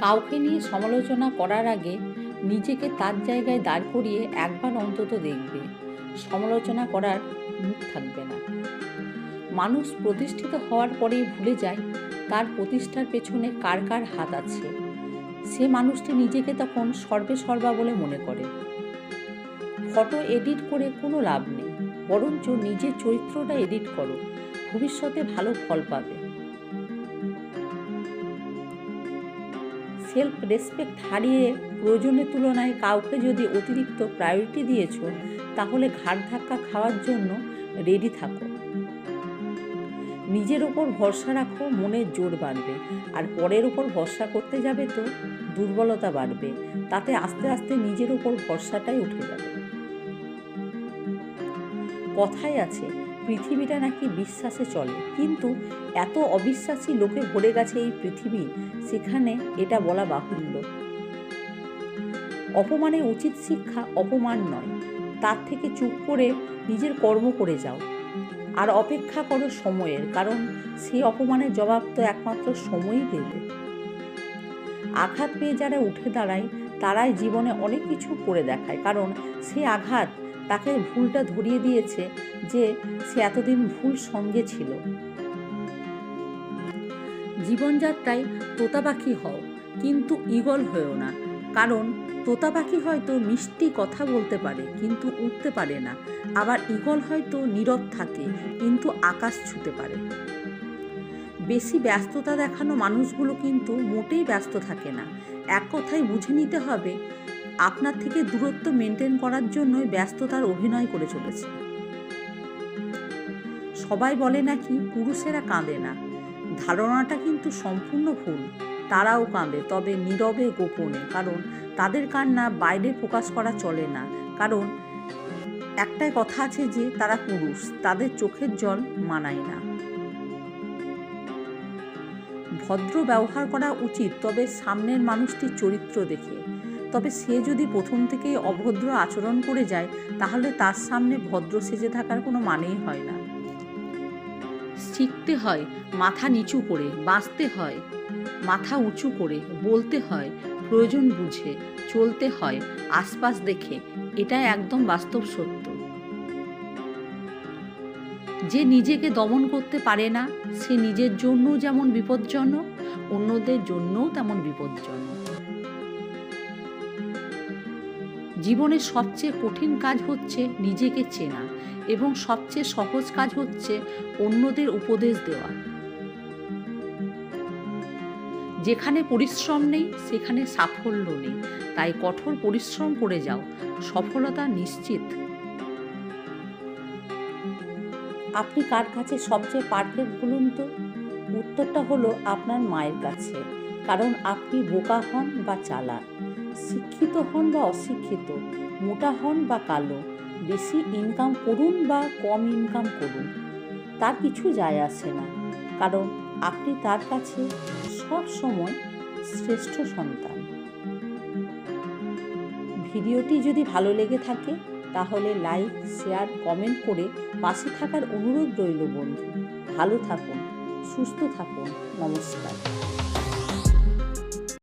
কাউকে নিয়ে সমালোচনা করার আগে নিজেকে তার জায়গায় দাঁড় করিয়ে একবার অন্তত দেখবে। সমালোচনা করার মুখ থাকবে না। মানুষ প্রতিষ্ঠিত হওয়ার পরেই ভুলে যায় তার প্রতিষ্ঠার পেছনে কার কার হাত আছে। সে মানুষটি নিজেকে তখন সর্বে সর্বা বলে মনে করে। ফটো এডিট করে কোনো লাভ নেই। বরঞ্চ নিজের চরিত্রটা এডিট করো। ভবিষ্যতে ভালো ফল পাবে। সেলফ রেসপেক্ট হারিয়ে প্রয়োজনের তুলনায় কাউকে যদি অতিরিক্ত প্রায়োরিটি দিয়েছ, তাহলে ঘাট ধাক্কা খাওয়ার জন্য রেডি থাকো। নিজের ওপর ভরসা রাখো মনের জোর বাড়বে। আর পরের ওপর ভরসা করতে যাবে তো দুর্বলতা বাড়বে। তাতে আস্তে আস্তে নিজের ওপর ভরসাটাই উঠে যাবে। কথাই আছে পৃথিবীটা নাকি বিশ্বাসে চলে। কিন্তু এত অবিশ্বাসী লোকে ভরে গেছে এই পৃথিবী, সেখানে এটা বলা বাহুল্য। অপমানে উচিত শিক্ষা অপমান নয়। তার থেকে চুপ করে নিজের কর্ম করে যাও। আর অপেক্ষা করো সময়ের, কারণ সেই অপমানের জবাব তো একমাত্র সময়ই দেবে। আঘাত পেয়ে যারা উঠে দাঁড়ায়, তারাই জীবনে অনেক কিছু করে দেখায়, কারণ সেই আঘাত তাকে ভুলটা ধরিয়ে দিয়েছে যে সে এতদিন ভুল সঙ্গে ছিল। জীবনযাত্রায় তোতা পাখি হও, কিন্তু ইগল হয়েও না। কারণ তোতা পাখি হয়তো মিষ্টি কথা বলতে পারে, কিন্তু উঠতে পারে না। আবার ইগল হয়তো নীরব থাকে, কিন্তু আকাশ ছুতে পারে। বেশি ব্যস্ততা দেখানো মানুষগুলো কিন্তু মোটেই ব্যস্ত থাকে না। এক কথায় বুঝে নিতে হবে আপনার থেকে দূরত্ব মেনটেন করার জন্যই ব্যস্ততার অভিনয় করে চলেছে। সবাই বলে নাকি পুরুষেরা কাঁদে না। ধারণাটা কিন্তু সম্পূর্ণ ভুল। তারাও কাঁদে, তবে নীরবে গোপনে। কারণ তাদের কান্না বাইরে প্রকাশ করা চলে না। কারণ একটাই কথা আছে যে, তারা পুরুষ, তাদের চোখের জল মানায় না। ভদ্র ব্যবহার করা উচিত, তবে সামনের মানুষটির চরিত্র দেখে। তবে সে যদি প্রথম থেকেই অভদ্র আচরণ করে যায়, তাহলে তার সামনে ভদ্র সেজে থাকার কোনো মানেই হয় না। শিখতে হয়, মাথা নিচু করে, বাঁচতে হয়, মাথা উঁচু করে, বলতে হয়, প্রয়োজন বুঝে, চলতে হয়, আশপাশ দেখে এটা একদম বাস্তব সত্য। যে নিজেকে দমন করতে পারে না, সে নিজের জন্যও যেমন বিপজ্জনক, অন্যদের জন্যও তেমন বিপজ্জনক। জীবনের সবচেয়ে কঠিন কাজ হচ্ছে নিজেকে চেনা এবং সবচেয়ে সহজ কাজ হচ্ছে অন্যদের উপদেশ দেওয়া। যেখানে পরিশ্রম নেই, সেখানে সাফল্য নেই। তাই কঠোর পরিশ্রম করে যাও, সফলতা নিশ্চিত। আপনি কার কাছে সবচেয়ে পারফেক্ট বলুন তো? উত্তরটা হলো আপনার মায়ের কাছে, কারণ আপনি বোকা হন বা চালাক। শিক্ষিত হন বা অশিক্ষিত, মোটা হন বা কালো, বেশি ইনকাম করুন বা কম ইনকাম করুন, তার কিছু যায় আসে না। কারণ আপনি তার কাছে সব সময় শ্রেষ্ঠ সন্তান। ভিডিওটি যদি ভালো লেগে থাকে, তাহলে লাইক, শেয়ার, কমেন্ট করে পাশে থাকার অনুরোধ রইল বন্ধু। ভালো থাকুন, সুস্থ থাকুন, নমস্কার।